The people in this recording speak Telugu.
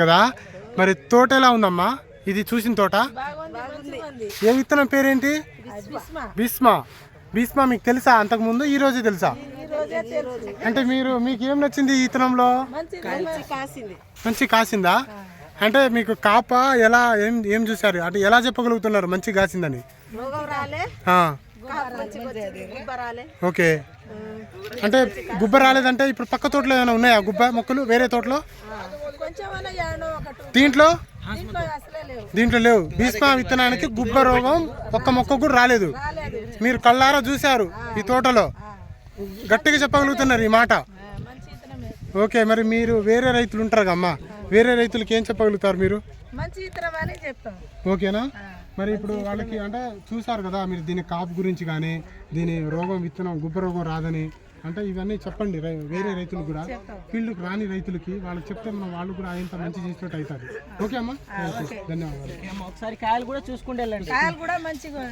కదా? మరి తోట ఎలా ఉందమ్మా? ఇది చూసిన తోట? ఏ విత్తనం పేరేంటి? భీష్మా. భీష్మా మీకు తెలుసా? అంతకు ముందు ఈ రోజే తెలుసా? అంటే మీరు మీకు ఏం నచ్చింది ఈ విత్తనంలో? మంచి కాసిందా? అంటే మీకు కాప ఎలా ఏం ఏం చూసారు అంటే ఎలా చెప్పగలుగుతున్నారు మంచి కాసిందని? ఓకే. అంటే గుబ్బ రాలేదంటే ఇప్పుడు పక్క తోటలో ఏమైనా ఉన్నాయా? గుబ్బ మొక్కలు వేరే తోటలో? దీంట్లో? దీంట్లో లేవు. భీష్మా విత్తనానికి గుబ్బ రోగం ఒక్క మొక్క కూడా రాలేదు. మీరు కళ్ళారా చూశారు ఈ తోటలో? గట్టిగా చెప్పగలుగుతున్నారు ఈ మాట. ఓకే మరి మీరు వేరే రైతులు ఉంటారు కమ్మా వేరే రైతులకి ఏం చెప్పగలుగుతారు మీరు? మంచి చెప్తాం. ఓకేనా? మరి ఇప్పుడు వాళ్ళకి అంటే చూసారు కదా మీరు దీని కాపు గురించి కానీ దీని రోగం విత్తనం గుబ్బ రోగం రాదని. అంటే ఇవన్నీ చెప్పండి వేరే రైతులకు కూడా. ఫీల్డ్కి రాని రైతులకి వాళ్ళకి చెప్తే మనం వాళ్ళు కూడా ఇంత మంచి చేసినట్టు అవుతుంది ఓకే అమ్మా? ధన్యవాదాలు. ఒకసారి కాయలు కూడా చూసుకుంటే కాయలు కూడా మంచిగా